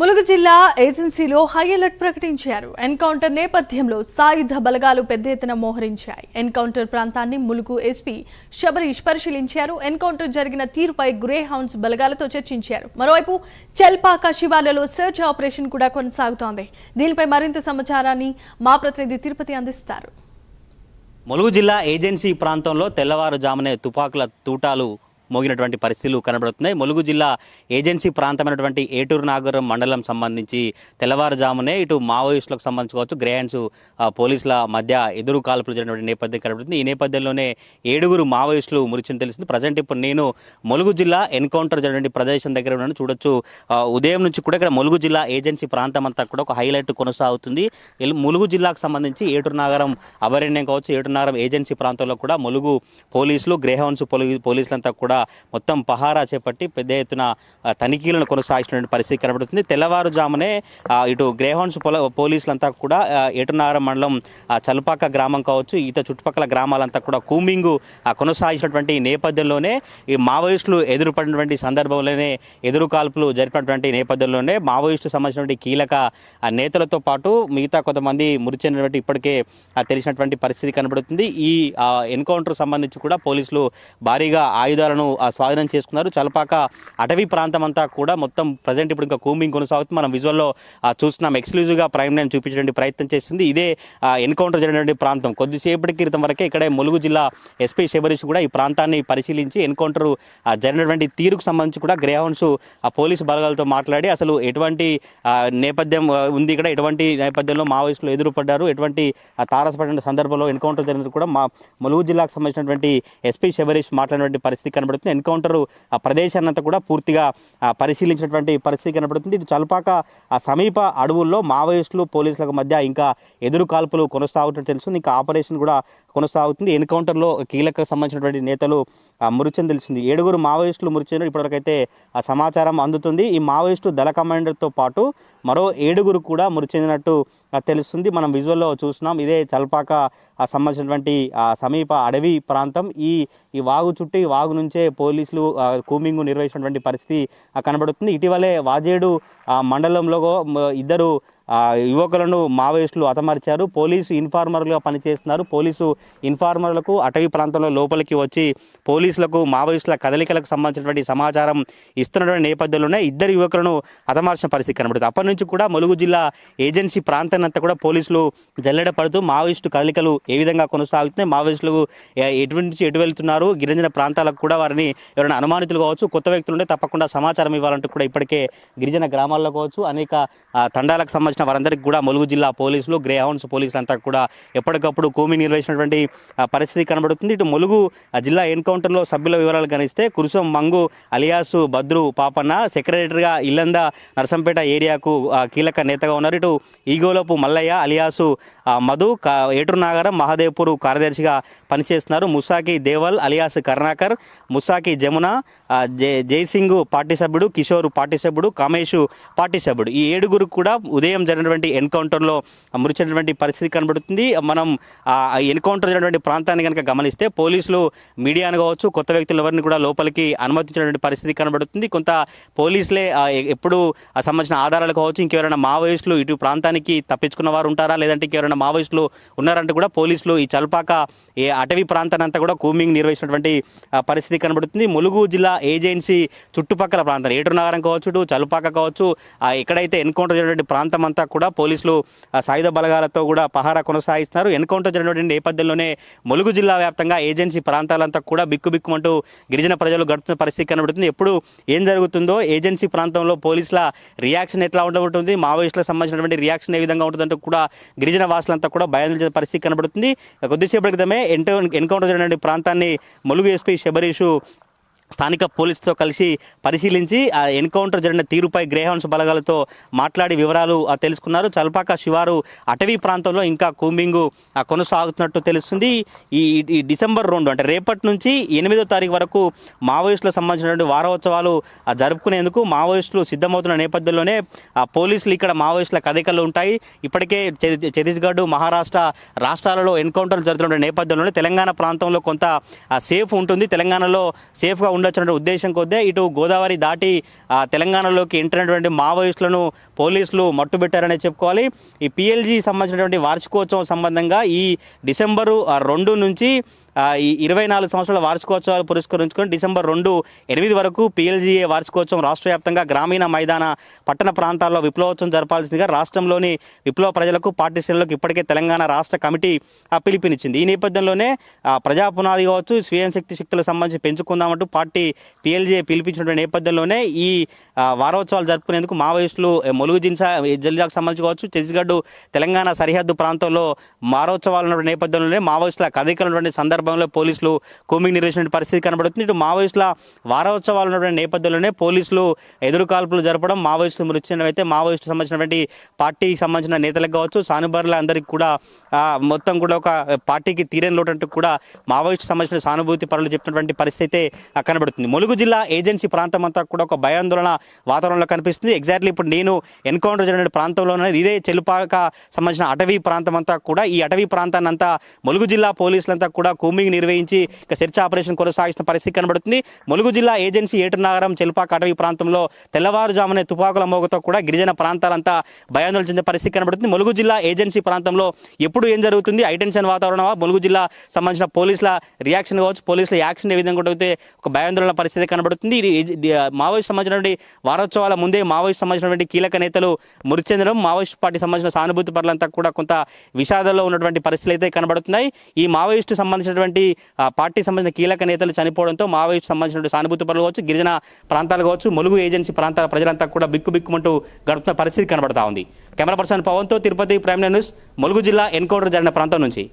ములుగు జిల్లా ఏజెన్సీలో high alert ప్రకటించారు. ఎన్కౌంటర్ నేపథ్యంలో సాయుధ బలగాలు పెద్ద ఎత్తున మోహరించాయి. ఎన్కౌంటర్ ప్రాంతాన్ని ములుగు ఎస్పీ శబరీష్ పరిశీలించారు. ఎన్కౌంటర్ జరిగిన తీరుపై గ్రే హౌన్స్ బలగాలతో చర్చించారు. మరోవైపు చెల్పాక శివార్లలో సెర్చ్ ఆపరేషన్ కూడా కొనసాగుతోంది. దీనిపై మరింత సమాచారాన్ని మా ప్రతినిధి తిరుపతి అందిస్తారు. ములుగు జిల్లా ఏజెన్సీ ప్రాంతంలో తెల్లవారుజామునే తుపాకుల తూటాలు మోగినటువంటి పరిస్థితులు కనబడుతున్నాయి. ములుగు జిల్లా ఏజెన్సీ ప్రాంతమైనటువంటి ఏటూరు నాగరం మండలం సంబంధించి తెల్లవారుజామునే ఇటు మావోయిస్టులకు సంబంధించుకోవచ్చు గ్రేహండ్స్ పోలీసుల మధ్య ఎదురు కాల్పులు జరిగినటువంటి నేపథ్యం కనబడుతుంది. ఈ నేపథ్యంలోనే ఏడుగురు మావోయిస్టులు మృతిని తెలిసింది. ప్రజెంట్ ఇప్పుడు నేను ములుగు జిల్లా ఎన్కౌంటర్ జరిగిన ప్రదేశం దగ్గర ఉన్నాను. చూడొచ్చు ఉదయం నుంచి కూడా ఇక్కడ ములుగు జిల్లా ఏజెన్సీ ప్రాంతం అంతా కూడా ఒక హైలైట్ కొనసాగుతుంది. ములుగు జిల్లాకు సంబంధించి ఏటూరు నాగరం అభయారణ్యం కావచ్చు ఏటూరు నాగరం ఏజెన్సీ ప్రాంతంలో కూడా ములుగు పోలీసులు గ్రేహౌన్స్ పోలీసులంతా కూడా మొత్తం పహారా చేపట్టి పెద్ద ఎత్తున తనిఖీలను కొనసాగిస్తున్న పరిస్థితి కనబడుతుంది. తెల్లవారుజామునే ఇటు గ్రేహౌండ్స్ పొల పోలీసులంతా కూడా ఆ, మండలం చల్పాక చలపాక గ్రామం కావచ్చు ఈత చుట్టుపక్కల గ్రామాలంతా కూడా కూమింగు ఆ, కొనసాగించినటువంటి నేపథ్యంలోనే ఈ మావోయిస్టులు ఎదురుపడినటువంటి సందర్భంలోనే ఎదురు కాల్పులు జరిపినటువంటి నేపథ్యంలోనే మావోయిస్టు సంబంధించినటువంటి కీలక ఆ, నేతలతో పాటు మిగతా కొంతమంది మృతి చెందినటువంటి ఇప్పటికే ఆ, తెలిసినటువంటి పరిస్థితి కనబడుతుంది. ఈ ఎన్కౌంటర్ సంబంధించి కూడా పోలీసులు భారీగా ఆయుధాలను ఆ, స్వాధీనం చేసుకున్నారు. చలపాక అటవీ ప్రాంతం అంతా కూడా మొత్తం ప్రజెంట్ ఇప్పుడు ఇంకా కూంబింగ్ కొనసాగుతుంది. మనం విజువల్లో చూస్తున్నాం. ఎక్స్క్లూజివ్గా ప్రైమ్ లైన్ చూపించడానికి ప్రయత్నం చేస్తుంది. ఇదే ఎన్కౌంటర్ జరిగినటువంటి ప్రాంతం. కొద్దిసేపటి క్రితం వరకే ఇక్కడే ములుగు జిల్లా ఎస్పీ శబరీష్ కూడా ఈ ప్రాంతాన్ని పరిశీలించి ఎన్కౌంటర్ జరిగినటువంటి తీరుకు సంబంధించి కూడా గ్రేహౌండ్స్ ఆ పోలీసు బలగాలతో మాట్లాడి అసలు ఎటువంటి ఆ, నేపథ్యం ఉంది ఇక్కడ ఎటువంటి నేపథ్యంలో మావోయిస్టులు ఎదురుపడ్డారు ఎటువంటి తారసపడిన సందర్భంలో ఎన్కౌంటర్ జరిగినది కూడా మా ములుగు జిల్లాకు సంబంధించినటువంటి ఎస్పీ శబరీష్ మాట్లాడినటువంటి పరిస్థితి కనబడుతుంది. ఎన్కౌంటర్ ఆ ప్రదేశాన్ని అంతా కూడా పూర్తిగా పరిశీలించినటువంటి పరిస్థితి కనబడుతుంది. ఇటు చలపాక ఆ సమీప అడవుల్లో మావోయిస్టులు పోలీసులకు మధ్య ఇంకా ఎదురు కాల్పులు కొనసాగుతున్నట్టు తెలుస్తుంది. ఇంకా ఆపరేషన్ కూడా కొనసాగుతుంది. ఎన్కౌంటర్లో కీలక సంబంధించినటువంటి నేతలు ఆ, తెలిసింది. ఏడుగురు మావోయిస్టులు మృతి ఇప్పటివరకైతే ఆ సమాచారం అందుతుంది. ఈ మావోయిస్టు దళ కమాండర్తో పాటు మరో ఏడుగురు కూడా మృతి చెందినట్టు తెలుస్తుంది. మనం విజువల్లో చూస్తున్నాం. ఇదే చల్పాక సంబంధించినటువంటి సమీప అడవి ప్రాంతం. ఈ ఈ వాగు చుట్టూ ఈ వాగు నుంచే పోలీసులు కూమింగు నిర్వహించినటువంటి పరిస్థితి కనబడుతుంది. ఇటీవలే వాజేడు మండలంలో ఇద్దరు యువకులను మావోయిస్టులు హతమార్చారు. పోలీసు ఇన్ఫార్మర్లుగా పనిచేస్తున్నారు. పోలీసు ఇన్ఫార్మర్లకు అటవీ ప్రాంతంలో లోపలికి వచ్చి పోలీసులకు మావోయిస్టుల కదలికలకు సంబంధించినటువంటి సమాచారం ఇస్తున్నటువంటి నేపథ్యంలోనే ఇద్దరు యువకులను హతమార్చిన పరిస్థితి కనబడుతుంది. అప్పటి నుంచి కూడా ములుగు జిల్లా ఏజెన్సీ ప్రాంతాన్ని అంతా కూడా పోలీసులు జల్లెడ పడుతూ మావోయిస్టు కదలికలు ఏ విధంగా కొనసాగుతున్నాయి మావోయిస్టులు ఎటువంటి నుంచి ఎటు వెళ్తున్నారు గిరిజన ప్రాంతాలకు కూడా వారిని ఎవరైనా అనుమానితులు కావచ్చు కొత్త వ్యక్తులు ఉంటే తప్పకుండా సమాచారం ఇవ్వాలంటూ కూడా ఇప్పటికే గిరిజన గ్రామాల్లో కావచ్చు అనేక తండాలకు సంబంధించిన వారందరికీ కూడా ములుగు జిల్లా పోలీసులు గ్రే హౌన్స్ పోలీసులు అంతా కూడా ఎప్పటికప్పుడు కూమి నిర్వహించినటువంటి పరిస్థితి కనబడుతుంది. ఇటు ములుగు జిల్లా ఎన్కౌంటర్లో సభ్యుల వివరాలు గణిస్తే కురుసం మంగు అలియాసు బద్రు పాపన్న సెక్రటరీగా ఇల్లంద నరసంపేట ఏరియాకు కీలక నేతగా ఉన్నారు. ఇటు ఈగోలోపు మల్లయ్య అలియాసు మధు కా- ఏటూరు నాగరం మహాదేవ్పూర్ కార్యదర్శిగా పనిచేస్తున్నారు. ముసాకి దేవల్ అలియాస్ కరుణాకర్ ముసాకి జమున ఆ, జై జైసింగ్ పార్టీ సభ్యుడు కిషోర్ పార్టీ సభ్యుడు కామేషు పార్టీ సభ్యుడు. ఈ ఏడుగురు కూడా ఉదయం జరిగినటువంటి ఎన్కౌంటర్లో మృతి పరిస్థితి కనబడుతుంది. మనం ఆ ఎన్కౌంటర్ జరిగినటువంటి ప్రాంతాన్ని కనుక గమనిస్తే పోలీసులు మీడియాను కావచ్చు కొత్త వ్యక్తులు ఎవరిని కూడా లోపలికి అనుమతించినటువంటి పరిస్థితి కనబడుతుంది. కొంత పోలీసులే ఎప్పుడు ఆ సంబంధించిన ఆధారాలు కావచ్చు ఇంకెవరైనా మావోయిస్టులు ఇటు ప్రాంతానికి తప్పించుకున్న వారు ఉంటారా? లేదంటే ఇంకెవరైనా మావోయిస్టులు ఉన్నారంటే కూడా పోలీసులు ఈ చల్పాక ఏ అటవీ ప్రాంతాన్ని అంతా కూడా కూమింగ్ నిర్వహించినటువంటి పరిస్థితి కనబడుతుంది. ములుగు జిల్లా ఏజెన్సీ చుట్టుపక్కల ప్రాంతాలు ఏటూరు నగరం కావచ్చు ఇటు చలుపాక కావచ్చు ఎక్కడైతే ఎన్కౌంటర్ జరిగినటువంటి ప్రాంతం అంతా కూడా పోలీసులు సాయుధ బలగాలతో కూడా పహారా కొనసాగిస్తున్నారు. ఎన్కౌంటర్ జరిగినటువంటి నేపథ్యంలోనే ములుగు జిల్లా వ్యాప్తంగా ఏజెన్సీ ప్రాంతాలంతా కూడా బిక్కుబిక్కుమంటూ గిరిజన ప్రజలు గడుపుతున్న పరిస్థితి కనబడుతుంది. ఎప్పుడు ఏం జరుగుతుందో ఏజెన్సీ ప్రాంతంలో పోలీసుల రియాక్షన్ ఎట్లా ఉండబోతుంది మావోయిస్టులకు సంబంధించినటువంటి రియాక్షన్ ఏ విధంగా ఉంటుందంటూ కూడా గిరిజన వాసులంతా కూడా భయాందోళన పరిస్థితి కనబడుతుంది. కొద్దిసేపటి క్రితమే ఎన్కౌంటర్ జరిగినటువంటి ప్రాంతాన్ని ములుగు ఎస్పీ శబరీషు స్థానిక పోలీసుతో కలిసి పరిశీలించి ఆ ఎన్కౌంటర్ జరిగిన తీరుపై గ్రేహౌన్స్ బలగాలతో మాట్లాడి వివరాలు తెలుసుకున్నారు. చల్పాక శివారు అటవీ ప్రాంతంలో ఇంకా కూంబింగు ఆ, కొనసాగుతున్నట్టు తెలుస్తుంది. ఈ ఈ డిసెంబర్ రెండు అంటే రేపటి నుంచి ఎనిమిదో తారీఖు వరకు మావోయిస్టులకు సంబంధించినటువంటి వారోత్సవాలు జరుపుకునేందుకు మావోయిస్టులు సిద్ధమవుతున్న నేపథ్యంలోనే ఆ, పోలీసులు ఇక్కడ మావోయిస్టుల కదలికలు ఉంటాయి. ఇప్పటికే ఛత్తీస్గఢ్ మహారాష్ట్ర రాష్ట్రాలలో ఎన్కౌంటర్లు జరుగుతున్న నేపథ్యంలోనే తెలంగాణ ప్రాంతంలో కొంత సేఫ్ ఉంటుంది. తెలంగాణలో సేఫ్గా ఉండొచ్చున్న ఉద్దేశం కొద్దే ఇటు గోదావరి దాటి ఆ, తెలంగాణలోకి ఎంటర్ మావోయిస్టులను పోలీసులు మట్టుబెట్టారనే చెప్పుకోవాలి. ఈ పిఎల్జీ సంబంధించినటువంటి వార్షికోత్సవం సంబంధంగా ఈ డిసెంబరు రెండు నుంచి ఈ ఇరవై నాలుగు సంవత్సరాల వార్షికోత్సవాలు పురస్కరించుకొని డిసెంబర్ రెండు ఎనిమిది వరకు పిఎల్జీఏ వార్షికోత్సవం రాష్ట్ర వ్యాప్తంగా గ్రామీణ మైదాన పట్టణ ప్రాంతాల్లో విప్లవోత్సవం జరపాల్సిందిగా రాష్ట్రంలోని విప్లవ ప్రజలకు పార్టీ ఇప్పటికే తెలంగాణ రాష్ట్ర కమిటీ పిలిపినిచ్చింది పిలుపునిచ్చింది. ఈ నేపథ్యంలోనే ప్రజా పునాది కావచ్చు స్వయం శక్తి శక్తులకు సంబంధించి పెంచుకుందామంటూ పార్టీ పిఎల్జీఏ పిలిపించినటువంటి నేపథ్యంలోనే ఈ వారోత్సవాలు జరుపుకునేందుకు మావోయిస్టులు మొలుగు జిన్సా జిల్లాకు సంబంధించి కావచ్చు ఛత్తీస్గఢ్ తెలంగాణ సరిహద్దు ప్రాంతంలో వారోత్సవాలు ఉన్న నేపథ్యంలోనే మావోయిస్టుల సందర్భం సందర్భంలో పోలీసులు కూమింగ్ నిర్వహించిన పరిస్థితి కనబడుతుంది. ఇటు మావోయిస్టుల వారోత్సవాలు ఉన్నటువంటి నేపథ్యంలోనే పోలీసులు ఎదురు కాల్పులు జరపడం మావోయిస్టులు మృతి చెందడం అయితే మావోయిస్టు సంబంధించినటువంటి పార్టీకి సంబంధించిన నేతలకు కావచ్చు సానుభరుల అందరికీ కూడా మొత్తం కూడా ఒక పార్టీకి తీరని లోటంటూ కూడా మావోయిస్టు సంబంధించిన సానుభూతి పనులు చెప్పినటువంటి పరిస్థితి అయితే కనబడుతుంది. ములుగు జిల్లా ఏజెన్సీ ప్రాంతం అంతా కూడా ఒక భయాందోళన వాతావరణంలో కనిపిస్తుంది. ఎగ్జాక్ట్లీ ఇప్పుడు నేను ఎన్కౌంటర్ జరిగిన ప్రాంతంలోనే ఇదే చెలుపాక సంబంధించిన అటవీ ప్రాంతం అంతా కూడా ఈ అటవీ ప్రాంతాన్ని అంతా ములుగు జిల్లా పోలీసులంతా కూడా కూంబింగ్ నిర్వహించి ఇక సెర్చ్ ఆపరేషన్ కొనసాగిస్తున్న పరిస్థితి కనబడుతుంది. ములుగు జిల్లా ఏజెన్సీ ఏటనగరం చెల్పాక అటవీ ప్రాంతంలో తెల్లవారుజామునే తుపాకుల మోగతో కూడా గిరిజన ప్రాంతాలంతా భయాందోళన చెందిన పరిస్థితి కనబడుతుంది. ములుగు జిల్లా ఏజెన్సీ ప్రాంతంలో ఎప్పుడు ఏం జరుగుతుంది? హైటెన్షన్ వాతావరణమా? ములుగు జిల్లా సంబంధించిన పోలీసుల రియాక్షన్ కావచ్చు పోలీసుల యాక్షన్ ఏ విధంగా ఉంటుంది ఒక భయాందోళన పరిస్థితి కనబడుతుంది. ఇది మావోయిస్ట్ సంబంధించినటువంటి వారోత్సవాల ముందే మావోయిస్ట్ సంబంధించినటువంటి కీలక నేతలు మృతి చెందడం మావోయిస్ట్ పార్టీ సంబంధించిన సానుభూతి పరులంతా కూడా కొంత విషాదంలో ఉన్నటువంటి పరిస్థితులు అయితే కనబడుతున్నాయి. ఈ మావోయిస్టు సంబంధించినటువంటి పార్టీ సంబంధించిన కీలక నేతలు చనిపోవడంతో మావోయిస్ట్ సంబంధించినటువంటి సానుభూతి పనులు కావచ్చు గిరిజన ప్రాంతాలు కావచ్చు ములుగు ఏజెన్సీ ప్రాంతాల ప్రజలంతా కూడా బిక్కు బిక్కుమంటూ గడుపుతున్న పరిస్థితి కనబడతా ఉంది. కెమెరా పర్సన్ పవన్తో తిరుపతి ప్రైమ్ న్యూస్ ములుగు జిల్లా ఎన్కౌంటర్ జరిగిన ప్రాంతం నుంచి.